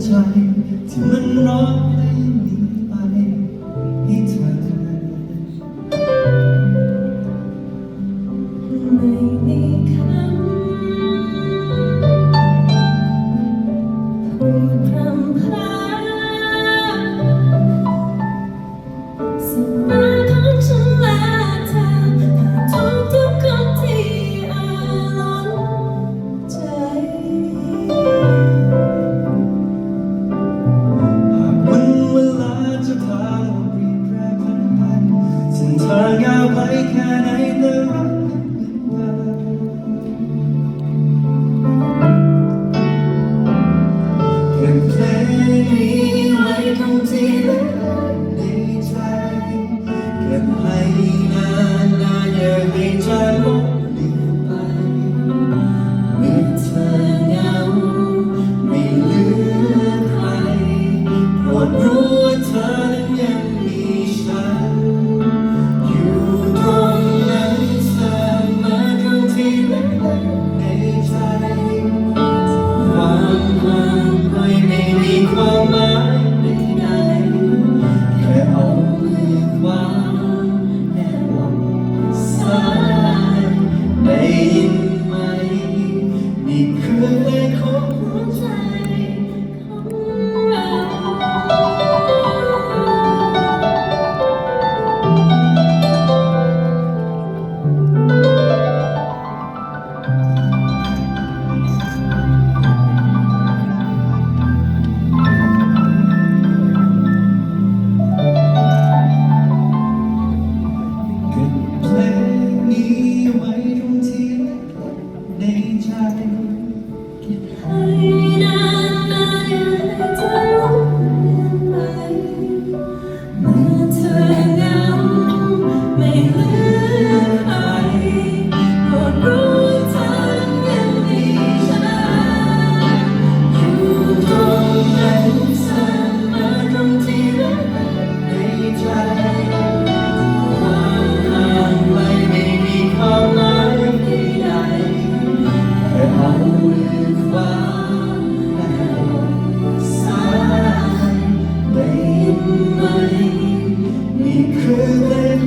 ใจที่มันรักได้ far out, like an idol.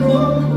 Oh,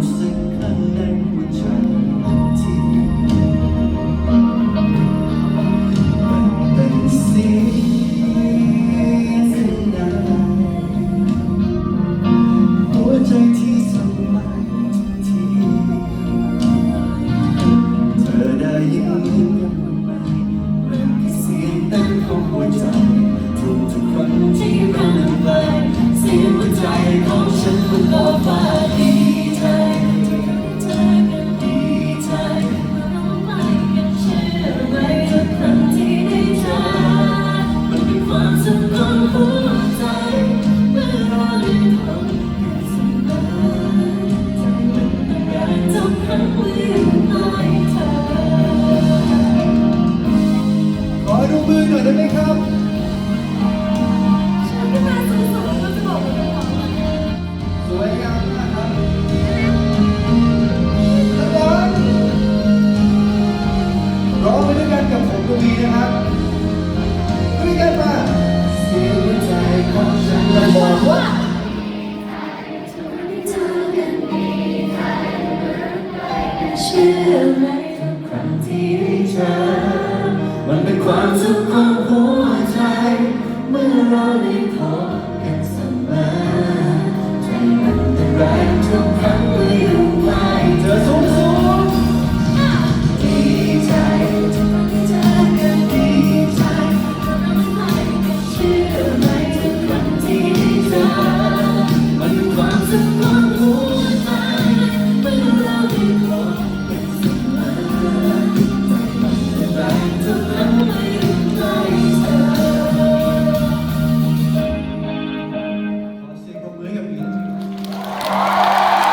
รู้สึกข้างใน Oh. ความทุกควาหัวใจ เมื่อเราได้